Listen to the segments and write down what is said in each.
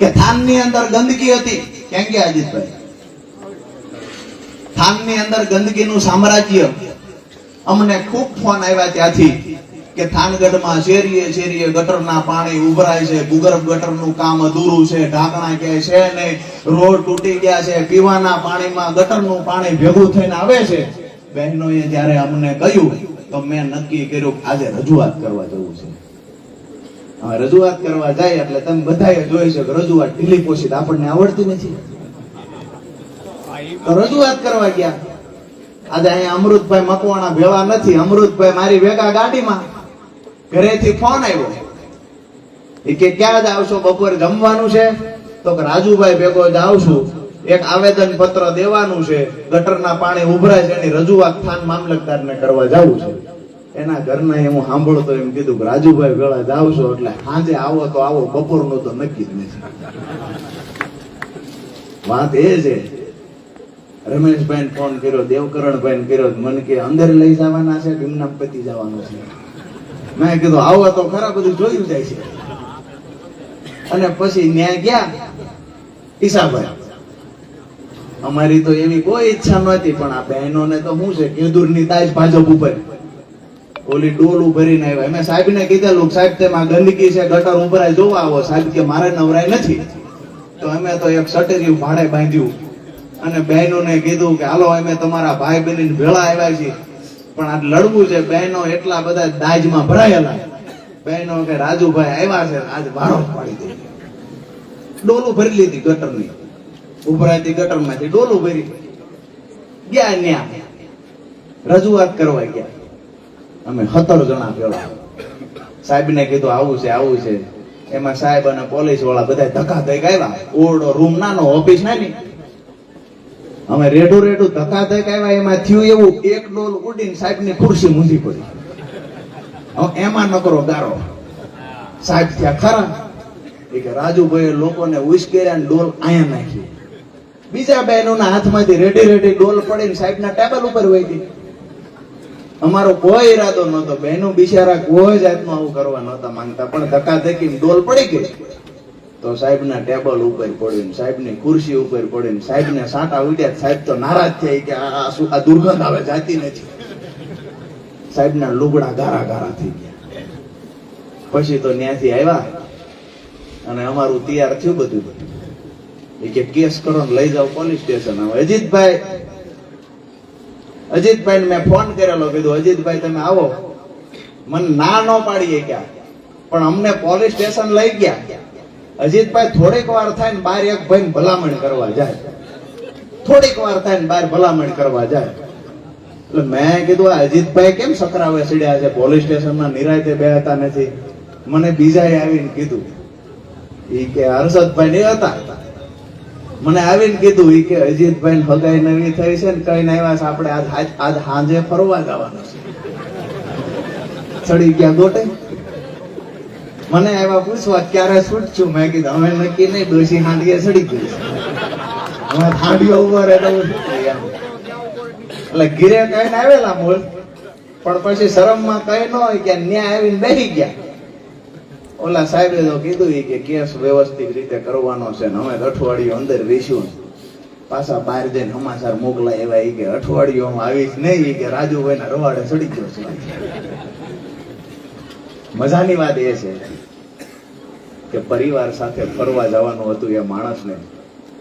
કે થાનની અંદર ગંદકી હતી કેમ કે અજીતભાઈ? થાનની અંદર ગંદકીનું સામ્રાજ્ય. અમને ખૂબ ફોન આવ્યા ત્યાંથી કે થાનગઢમાં શેરીએ શેરીએ ગટરના પાણી ઉભરાય છે, ભૂગર્ભ ગટરનું કામ અધૂરું છે, ઢાંકણા કે છે ને રોડ તૂટી ગયા છે, પીવાના પાણીમાં ગટરનું પાણી ભેગું થઈને આવે છે. બહેનોએ જ્યારે અમને કહ્યું, તો મેં નક્કી કર્યું આજે રજૂઆત કરવા જવું છે. રજૂઆત કરવા જાય એટલે તમે બધાએ જોઈ છે રજૂઆત ઢીલી પોષિત આપણને આવડતી નથી. રજૂઆત કરવા ગયા. આજે અહીંયા અમૃતભાઈ મકવાણા ભેળા નથી. અમૃતભાઈ મારી ભેગા ગાડીમાં ઘરેથી ફોન આવ્યો. એ કે, ક્યાં જ આવશો? બપોરે જમવાનું છે? તો કે, રાજુભાઈ ભેગો જ આવશું. એક આવેદન પત્ર દેવાનું છે. ગટરના પાણી ઉભરાય છે. એની રજૂઆત સ્થાન મામલતદારને કરવા જવું છે. એના ઘરના હું સાંભળતો એમ કીધું કે રાજુભાઈ ભેળા જાવ છો એટલે સાંજે આવો તો આવો, બપોરનું તો નક્કી જ નથી વાત એ છે. રમેશભાઈ ફોન કર્યો દેવકરણભાઈ કર્યો મને કે અંદર લઈ જવાના છે એમના પતિ જવાનું છે? મેં કીધું, આવો તો ખરા, બધું જોયું જાય છે. અને પછી ન્યાય ગયા. ઈસાભાઈ અમારી તો એવી કોઈ ઈચ્છા નહોતી, પણ આ બહેનોને તો શું છે, કેદુરની તાજ ભાજપ ઉપર. ઓલી ડોલું ભરીને આવ્યા. મેં સાહેબને કીધેલું સાહેબ, તેમાં ગંદકી છે, ગટર ઉભરાય, જોવા આવો. સાહેબ કે, મારે નવરાય નથી. તો અમે તો એક સટેરિયું ભાડે બાંધ્યું. અને બહેનોને કીધું કે, હાલો, અમે તમારા ભાઈ બહેન ભેળા આવ્યા છીએ. પણ આ લડવું છે, બહેનો એટલા બધા દાજમાં ભરાયેલા. બહેનો કે, રાજુભાઈ આવ્યા છે, આજ ભાડો પાડી દે. ડોલું ભરી લીધી ગટરની. ઉભરાતી ગટરમાંથી ડોલું ભરી ગયા ન્યા. રજૂઆત કરવા ગયા. અમે સત્તર જણા ભેળા. સાહેબને કીધું, આવું છે આવું છે. એમાં સાહેબ અને પોલીસવાળા બધા ધક્કા થઈ ગયા ઓરડો રૂમ નાનો, ઓફિસ નાની. અમે રેડું રેડું ધક્કા થઈ ગયા એમાં થયું એવું, એક ડોલ ઉડીને સાહેબની ખુરશી મૂંઝી પડી. એમાં નકરો ગારો. સાહેબ થયા ખરા. એ કે રાજુભાઈ લોકોને ઉશ્કેર્યા ને ડોલ આયા નાખી. બીજા બહેનોના હાથમાંથી રેડી રેડી ડોલ પડીને સાહેબના ટેબલ ઉપર વહી ગઈ. અમારો કોઈ ઈરાદો નહોતો. બહેનો બિચારા કોઈ જાતનું આવું કરવા નહોતા માંગતા. પણ ધક્કા ધક્કી ડોલ પડી ગઈ. તો સાહેબના ટેબલ ઉપર પડ્યું સાહેબની ખુરશી ઉપર પડ્યું સાહેબને સાંટા ઉડ્યા સાહેબ તો નારાજ થઈ કે આ શું આ દુર્ગંધ આવે, જાતી નથી. સાહેબના લુગડા ગારા ગારા થઈ ગયા. પછી તો ત્યાંથી આવ્યા અને અમારું તૈયાર થયું બધું. એ કે કેસ કરો લઈ જાઓ પોલીસ સ્ટેશન. હવે અજીતભાઈ અજીતભાઈ મેં ફોન કરેલો, કીધું, અજીતભાઈ, તમે આવો. મને ના ન પાડીએ ક્યાં. પણ અમને પોલીસ સ્ટેશન લઈ ગયા. અજીતભાઈ થોડીક વાર થાય ને બાર એક ભાઈ ભલામણ કરવા જાય. થોડીક વાર થાય ને બાર ભલામણ કરવા જાય. એટલે મેં કીધું, આ અજીતભાઈ કેમ સકરાવે સીડ્યા છે? પોલીસ સ્ટેશનમાં નિરાયતે બેહતા નથી. મને બીજાએ આવીને કીધું. એ કે, હર્ષદભાઈ નહીં હતા. મને આવીને કીધું ઈ કે અજીતભાઈ હગાઈ નવી થઈ છે ને કઈ આવ્યા આપણે આજ આજ હાંજે ફરવા જવાનું છે. ચડી ગયા ગોટે. મને આવ્યા પૂછવા, ક્યારે છૂટશું? મેં કીધું, અમે નક્કી નહીં ડોસી હાંડીએ ચડી ગઈ હવે હાંડીઓ ઉપર એટલે ઘીરે કહીને આવેલા મૂળ, પણ પછી શરમમાં કઈ ન હોય કે ન્યાય આવીને બેસી ગયા. ઓલા સાહેબે તો કીધું એ કે કેસ વ્યવસ્થિત રીતે કરવાનો છે ને અમે અઠવાડિયું અંદર રહીશું પાછા બહાર જઈને હમાસાર મોકલાય એવા એ કે અઠવાડિયું આવીશ નહીં કે રાજુભાઈ ના રવાડે ચડી ગયો છે. મજાની વાત એ છે કે પરિવાર સાથે ફરવા જવાનું હતું એ માણસને,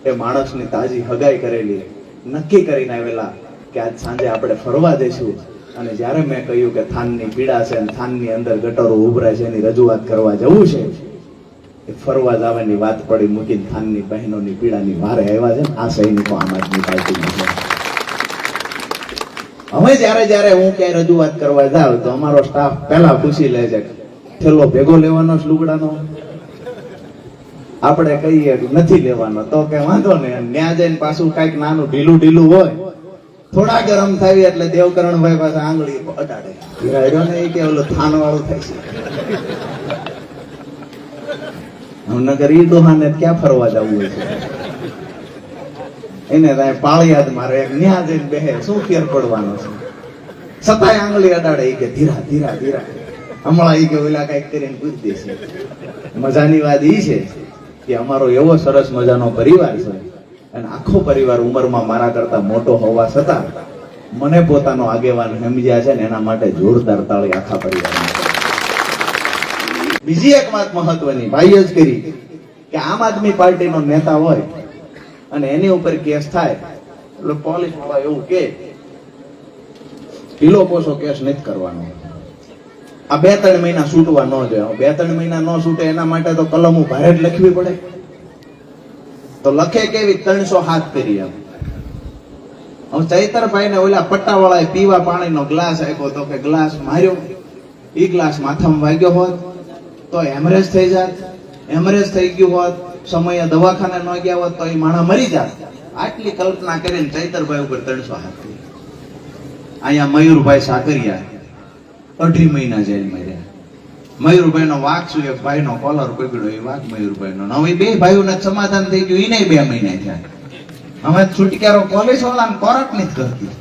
એ માણસની તાજી હગાઈ કરેલી, નક્કી કરીને આવેલા કે આજ સાંજે આપણે ફરવા જઈશું. અને જ્યારે મેં કહ્યું કે થાનની પીડા છે અને થાનની અંદર ગટરો ઉભરાય છે, એની રજૂઆત કરવા જવું છે, એ ફરવા જવાની વાત પડી મૂકીને થાનની બહેનોની પીડાની વારે આવ્યા છે ને, આ સૈનિકો આમ આદમી પાર્ટીના છે. હવે જ્યારે જ્યારે હું ક્યાંય રજૂઆત કરવા જાઉં તો અમારો સ્ટાફ પહેલા પૂછી લે છે થેલો ભેગો લેવાનો છે લુગડાનો? આપણે કહીએ નથી લેવાનો, તો કે વાંધો નહીં. ત્યાં જઈને પાછું કંઈક નાનું ઢીલું ઢીલું હોય થોડા ગરમ થાય એટલે દેવકરણભાઈ પાસે આંગળી અટાડે કે ઓલો થાન વાળું થાય છે. નગર ઈ ડોહાને ક્યાં ફરવા જવું હોય છે? એને ત્યાં પાળિયાદ મારે એક ન્યા જઈને બેહે, શું ફેર પડવાનો છે? છતાંય આંગળી અડાડે કે ધીરા ધીરા ધીરા. હમણાં એ કે ઓલા કંઈક કરીને પૂછી દેશે મજાની વાત ઈ છે કે અમારો એવો સરસ મજાનો પરિવાર છે. અને આખો પરિવાર ઉંમરમાં મારા કરતા મોટો હોવા છતાં મને પોતાનો આગેવાન સમજ્યા છે ને એના માટે જોરદાર તાળી આખા પરિવાર બીજી એક વાત મહત્વની, ભાઈએ જ કરી કે આમ આદમી પાર્ટીનો નેતા હોય અને એની ઉપર કેસ થાય, એટલે પોલીસવાળા એવું કે, ઢીલો પોસો કેસ નથી કરવાનો. આ બે ત્રણ મહિના છૂટવા ન જોઈએ. બે ત્રણ મહિના ન છૂટે એના માટે તો કલમો ભારે જ લખવી પડે. તો લખે કેવી? ત્રણસો હાથ કરી એમ. હવે ચૈતરભાઈ ને ઓલા પટ્ટાવાળાએ પીવા પાણીનો ગ્લાસ આપ્યો તો કે ગ્લાસ માર્યો. એ ગ્લાસ માથામાં વાગ્યો હોત તો હેમરેજ થઈ જાત. હેમરેજ થઈ ગયું હોત, સમયે દવાખાને ન ગયા હોત તો એ માણસ મરી જાત. આટલી કલ્પના કરીને ચૈતરભાઈ ઉપર ત્રણસો હાથ અહીંયા મયુરભાઈ સાકરિયા અઢી મહિના જેલમાં રહ્યા. મયુરભાઈ નો વાઘ છું એક ભાઈ નો કોલર પકડ્યો એ વાઘ મયુરભાઈ નો હવે બે ભાઈઓ ને સમાધાન થઈ ગયું એને બે મહિના થયા. હવે છુટકારો પોલીસવાળા કોર્ટ નથી કરતી.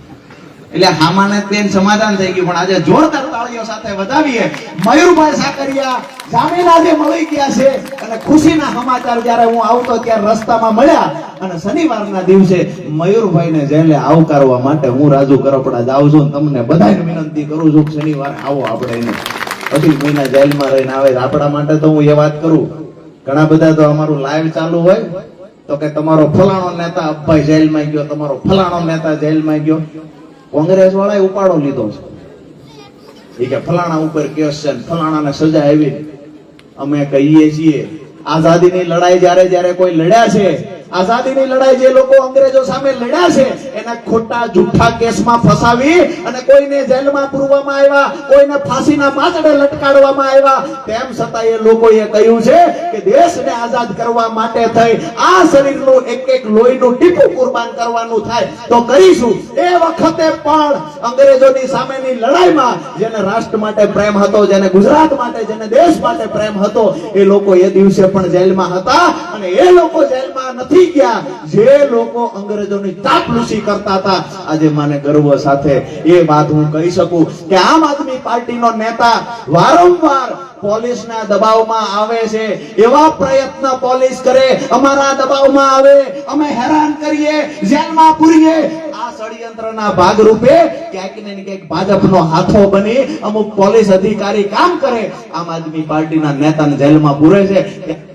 એટલે હામાને બેન સમાધાન થઈ ગયું, પણ આજે જોરદાર તાળીઓ સાથે વધાવીએ. મયુરભાઈ સાકરિયા જામીન આજે મળી ગયા છે અને ખુશીના સમાચાર જ્યારે હું આવતો ત્યારે રસ્તામાં મળ્યા અને શનિવારના દિવસે મયુરભાઈને જેલે આવકારવા માટે હું રાજુ કરપડા જાઉં છું તમને બધાને વિનંતી કરું છું શનિવારે આવો આપણે એને અઢી કોઈના જેલમાં રહીને આવે આપણા માટે તો હું એ વાત કરું, ઘણા બધા તો અમારું લાઈવ ચાલુ હોય, તો કે તમારો ફલાણો નેતા અબ્બાઈ જેલમાં ગયો, તમારો ફલાણો નેતા જેલમાં ગયો. કોંગ્રેસ વાળાએ ઉપાડો લીધો છે. એ કે ફલાણા ઉપર કેસ છે ને ફલાણાને સજા આવી. અમે કહીએ છીએ, આઝાદીની લડાઈ જ્યારે જ્યારે કોઈ લડ્યા છે આઝાદીની લડાઈ જે લોકો અંગ્રેજો સામે લડ્યા છે, એને ખોટા જૂઠા કેસમાં ફસાવી અને કોઈને જેલમાં પૂરવામાં આવ્યા, કોઈને ફાંસીના પાંચડે લટકાડવામાં આવ્યા. તેમ છતાં એ લોકોએ કહ્યું છે કે દેશને આઝાદ કરવા માટે થઈ, આ શરીરનું એક એક લોહીનું ટીપું કુરબાન કરવાનું થાય. તો કરીશું. એ વખતે પણ અંગ્રેજોની સામેની લડાઈમાં જેને રાષ્ટ્ર માટે પ્રેમ હતો, જેને ગુજરાત માટે, જેને દેશ માટે પ્રેમ હતો, એ લોકો એ દિવસે પણ જેલમાં હતા અને એ લોકો જેલમાં નથી ગયા. જે લોકો અંગ્રેજોની ચાપલૂસી કરતા હતા, આજે મને ગર્વ સાથે એ વાત હું કહી શકું કે આમ આદમી પાર્ટીનો નેતા વારંવાર પોલીસના દબાવમાં આવે છે. એવા પ્રયત્ન પોલીસ કરે, અમારા દબાવમાં આવે. અમે હેરાન કરીએ, જેલમાં પૂરીએ. આ ષડયંત્રના ભાગરૂપે ક્યાંક ને ક્યાંક ભાજપનો હાથો બની અમુક પોલીસ અધિકારી કામ કરે. આમ આદમી પાર્ટીના નેતાને જેલમાં પૂરે છું.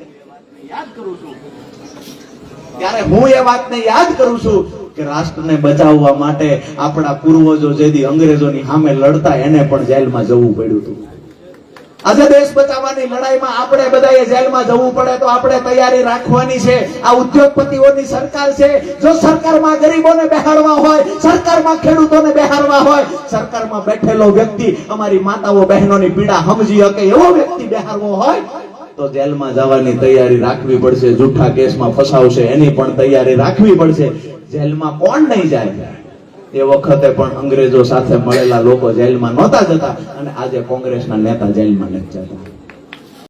ત્યારે હું એ વાતને યાદ કરું છું કે રાષ્ટ્રને બચાવવા માટે આપણા પૂર્વજો જેથી અંગ્રેજોની સામે લડતા એને પણ જેલમાં જવું પડ્યું હતું. આજે દેશ બચાવવાની લડાઈમાં આપણે બધાએ જેલમાં જવું પડે તો આપણે તૈયારી રાખવાની છે. આ ઉદ્યોગપતિઓની સરકાર છે. જો સરકારમાં ગરીબોને બેહાડવા હોય, સરકારમાં ખેડૂતોને બેહાડવા હોય, સરકારમાં બેઠેલો વ્યક્તિ, અમારી માતાઓ બહેનોની પીડા સમજી શકે એવો વ્યક્તિ બેહાડવો હોય તો જેલમાં જવાની તૈયારી રાખવી પડશે, જૂઠા કેસમાં ફસાવશે, એની પણ તૈયારી રાખવી પડશે. જેલમાં કોણ નહીં જાય? એ વખતે પણ અંગ્રેજો સાથે મળેલા લોકો જેલમાં નહોતા જતા અને આજે કોંગ્રેસના નેતા જેલમાં નથી જતા.